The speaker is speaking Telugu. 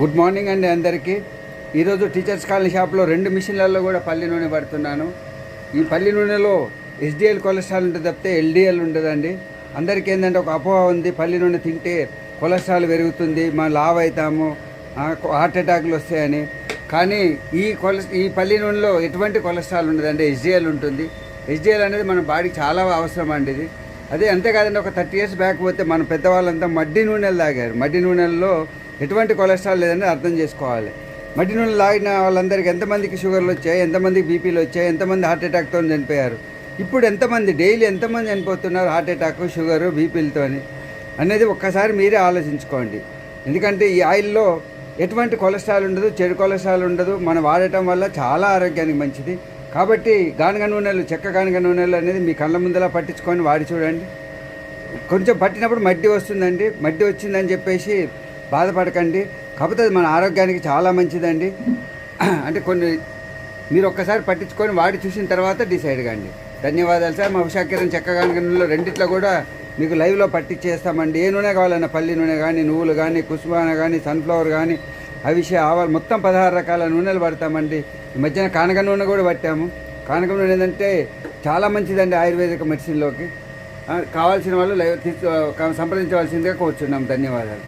గుడ్ మార్నింగ్ అండి అందరికీ. ఈరోజు టీచర్స్ కాలనీ షాప్లో రెండు మిషన్లలో కూడా పల్లి నూనె పడుతున్నాను. ఈ పల్లి నూనెలో ఎస్డిఎల్ కొలెస్ట్రాల్ ఉంటుంది తప్పితే ఎల్డిఎల్ ఉండదండి. అందరికీ ఏంటంటే ఒక అపోహ ఉంది పల్లి నూనె తింటే కొలెస్ట్రాల్ పెరుగుతుంది మనం లావ్ అవుతాము హార్ట్ అటాక్లు వస్తాయని. కానీ ఈ కొలెస్ ఈ పల్లి నూనెలో ఎటువంటి కొలెస్ట్రాల్ ఉండదండి ఎస్డిఎల్ ఉంటుంది. ఎస్డిఎల్ అనేది మన బాడీకి చాలా అవసరం అండి ఇది. అదే అంతేకాదండి ఒక థర్టీ ఇయర్స్ బ్యాక్ పోతే మన పెద్దవాళ్ళంతా మడ్డి నూనెలు తాగారు. మడ్డి నూనెల్లో ఎటువంటి కొలెస్ట్రాల్ లేదని అర్థం చేసుకోవాలి. మట్టి నూనె తాగిన వాళ్ళందరికీ ఎంతమందికి షుగర్లు వచ్చాయి ఎంతమందికి బీపీలు వచ్చాయి ఎంతమంది హార్ట్ అటాక్తో చనిపోయారు? ఇప్పుడు ఎంతమంది డైలీ ఎంతమంది చనిపోతున్నారు హార్ట్ అటాక్ షుగరు బీపీలతోని? అనేది ఒక్కసారి మీరే ఆలోచించుకోండి. ఎందుకంటే ఈ ఆయిల్లో ఎటువంటి కొలెస్ట్రాల్ ఉండదు చెడు కొలెస్ట్రాల్ ఉండదు. మనం వాడటం వల్ల చాలా ఆరోగ్యానికి మంచిది. కాబట్టి గానుగ నూనెలు చెక్క గానుగ నూనెలు అనేది మీ కళ్ళ ముందలా పట్టించుకొని వాడి చూడండి. కొంచెం పట్టినప్పుడు మడ్డి వస్తుందండి. మడ్డి వచ్చిందని చెప్పేసి బాధపడకండి. కాకపోతే మన ఆరోగ్యానికి చాలా మంచిదండి. అంటే కొన్ని మీరు ఒక్కసారి పట్టించుకొని వాడి చూసిన తర్వాత డిసైడ్ కండి. ధన్యవాదాలు సార్. మా ఉషాకిరణ్ చెక్కగానులో రెండిట్లో కూడా మీకు లైవ్లో పట్టించేస్తామండి ఏ నూనె కావాలన్నా పల్లి నూనె కానీ నువ్వులు కానీ కుసుమాన కానీ సన్ఫ్లవర్ కానీ అవిషే ఆవాలు మొత్తం పదహారు రకాల నూనెలు పడతామండి. ఈ మధ్యన కానక నూనె కూడా పట్టాము. కానక నూనె ఏంటంటే చాలా మంచిదండి ఆయుర్వేదిక మెడిసిన్లోకి. కావాల్సిన వాళ్ళు లైవ్ సంప్రదించవలసిందిగా కోరుచున్నాం. ధన్యవాదాలు.